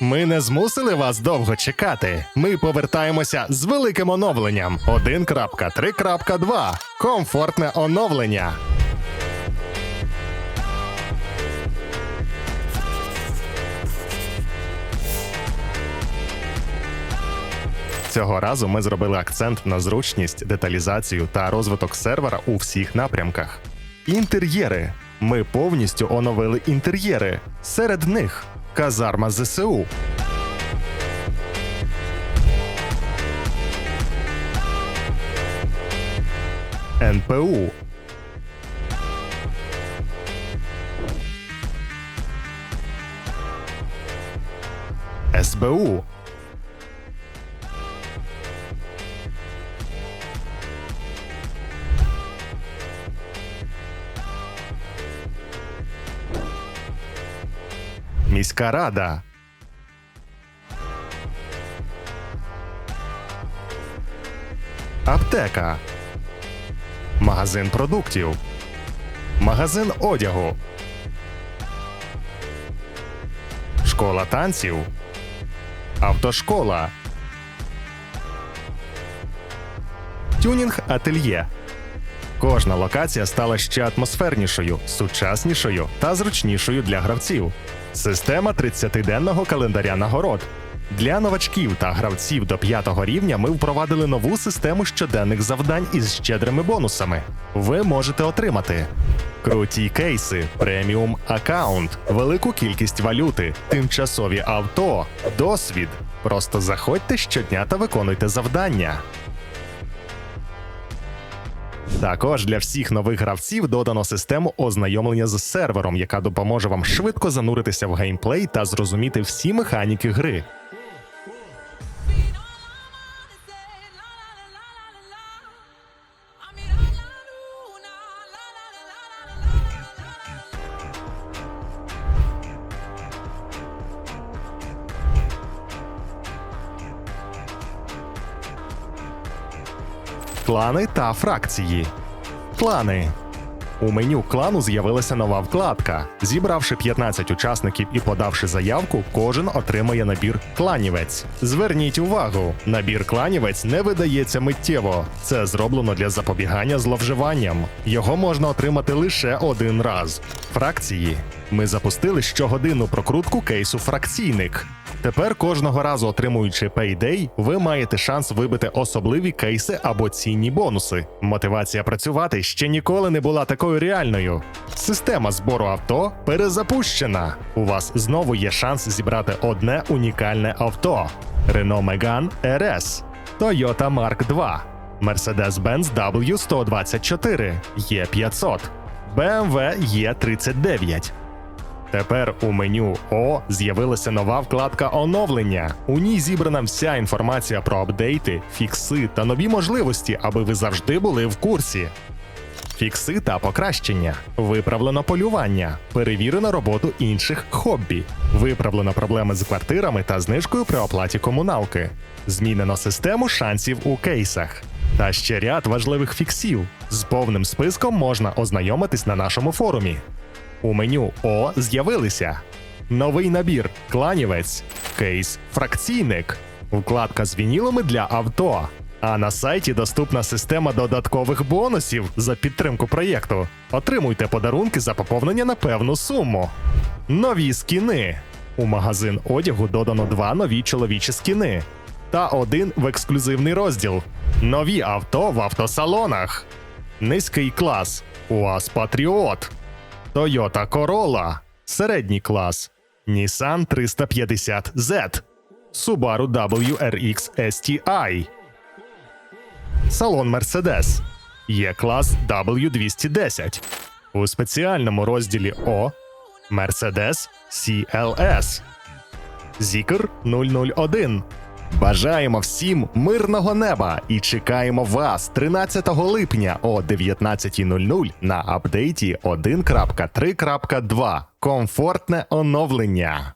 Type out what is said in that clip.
Ми не змусили вас довго чекати. Ми повертаємося з великим оновленням 1.3.2. Комфортне оновлення. Цього разу ми зробили акцент на зручність, деталізацію та розвиток сервера у всіх напрямках. Інтер'єри. Ми повністю оновили інтер'єри. Серед них казарма ЗСУ. НПУ. СБУ. Міська рада. Аптека. Магазин продуктів. Магазин одягу. Школа танців. Автошкола. Тюнінг ательє. Кожна локація стала ще атмосфернішою, сучаснішою та зручнішою для гравців. Система 30-денного календаря нагород. Для новачків та гравців до 5 рівня ми впровадили нову систему щоденних завдань із щедрими бонусами. Ви можете отримати круті кейси, преміум аккаунт, велику кількість валюти, тимчасові авто, досвід. Просто заходьте щодня та виконуйте завдання. Також для всіх нових гравців додано систему ознайомлення з сервером, яка допоможе вам швидко зануритися в геймплей та зрозуміти всі механіки гри. Клани та фракції. Клани. У меню клану з'явилася нова вкладка. Зібравши 15 учасників і подавши заявку, кожен отримає набір кланівець. Зверніть увагу, набір кланівець не видається миттєво. Це зроблено для запобігання зловживанням. Його можна отримати лише один раз. Фракції. Ми запустили щогодинну прокрутку кейсу фракційник. Тепер кожного разу отримуючи Payday, ви маєте шанс вибити особливі кейси або цінні бонуси. Мотивація працювати ще ніколи не була такою реальною. Система збору авто перезапущена. У вас знову є шанс зібрати одне унікальне авто: Renault Megane RS, Toyota Mark II, Mercedes-Benz W124, E500, BMW E39. Тепер у меню О з'явилася нова вкладка оновлення. У ній зібрана вся інформація про апдейти, фікси та нові можливості, аби ви завжди були в курсі. Фікси та покращення, виправлено полювання, перевірено роботу інших хобі, виправлено проблеми з квартирами та знижкою при оплаті комуналки, змінено систему шансів у кейсах. Та ще ряд важливих фіксів. З повним списком можна ознайомитись на нашому форумі. У меню О з'явилися новий набір кланівець, кейс фракційник, вкладка з вінілами для авто. А на сайті доступна система додаткових бонусів за підтримку проєкту. Отримуйте подарунки за поповнення на певну суму. Нові скіни. У магазин одягу додано два нові чоловічі скіни та один в ексклюзивний розділ. Нові авто в автосалонах. Низький клас. УАЗ Патріот. Toyota Corolla, середній клас, Nissan 350Z, Subaru WRX STI, салон Mercedes, є клас W210. У спеціальному розділі О Mercedes CLS, Zikr 001. Бажаємо всім мирного неба і чекаємо вас 13 липня о 19.00 на апдейті 1.3.2. Комфортне оновлення.